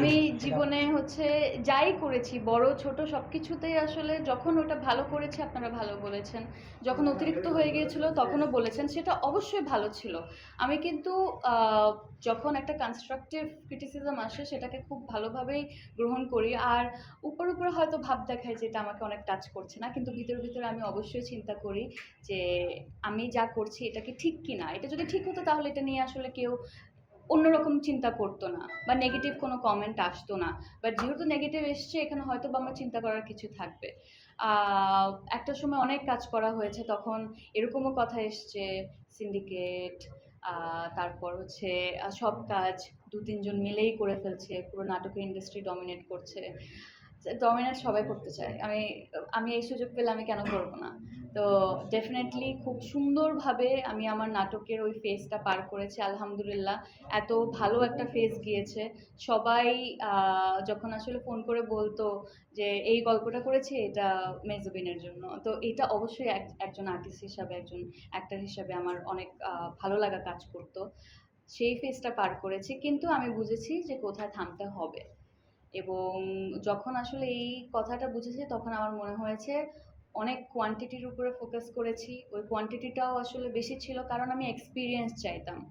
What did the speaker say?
আমি জীবনে হচ্ছে যাই করেছি বড় ছোট সব কিছুতেই আসলে যখন ওটা ভালো করেছি আপনারা ভালো বলেছেন। যখন অতিরিক্ত হয়ে গিয়েছিল তখনও বলেছেন সেটা অবশ্যই ভালো ছিল। আমি কিন্তু যখন একটা কনস্ট্রাকটিভ ক্রিটিসিজম আসে সেটাকে খুব ভালোভাবেই গ্রহণ করি। আর উপর উপরে হয়তো ভাব দেখায় যে এটা আমাকে অনেক টাচ করছে না কিন্তু ভিতরে ভিতরে আমি অবশ্যই চিন্তা করি যে আমি যা করছি এটা কি ঠিক কি না এটা যদি ঠিক হতো তাহলে এটা নিয়ে আসলে কেউ অন্যরকম চিন্তা করতো না বা নেগেটিভ কোনো কমেন্ট আসতো না। বাট যেহেতু নেগেটিভ এসছে, এখানে হয়তো বা আমার চিন্তা করার কিছু থাকবে। একটা সময় অনেক কাজ করা হয়েছে, তখন এরকমও কথা এসছে সিন্ডিকেট তারপর হচ্ছে সব কাজ দু তিনজন মিলেই করে ফেলছে, পুরো নাটকের ইন্ডাস্ট্রি ডমিনেট করছে। ডমিনেট সবাই করতে চায়। আমি আমি এই সুযোগ পেলে আমি কেন করব না? তো ডেফিনেটলি খুব সুন্দরভাবে আমি আমার নাটকের ওই ফেজটা পার করেছি, আলহামদুলিল্লাহ। এত ভালো একটা ফেজ গিয়েছে। সবাই যখন আসলে ফোন করে বলতো যে, এই গল্পটা করেছি, এটা মেজবিনের জন্য। তো এটা অবশ্যই এক- একজন আর্টিস্ট হিসাবে, একজন অ্যাক্টর হিসাবে আমার অনেক ভালো লাগা কাজ করতো। সেই ফেজটা পার করেছি। কিন্তু আমি বুঝেছি যে কোথায় থামতে হবে। এবং যখন আসলে এই কথাটা বুঝেছি, তখন আমার মনে হয়েছে অনেক কোয়ান্টিটির উপরে ফোকাস করেছি। ওই কোয়ান্টিটিটাও আসলে বেশি ছিল, কারণ আমি এক্সপিরিয়েন্স চাইতাম।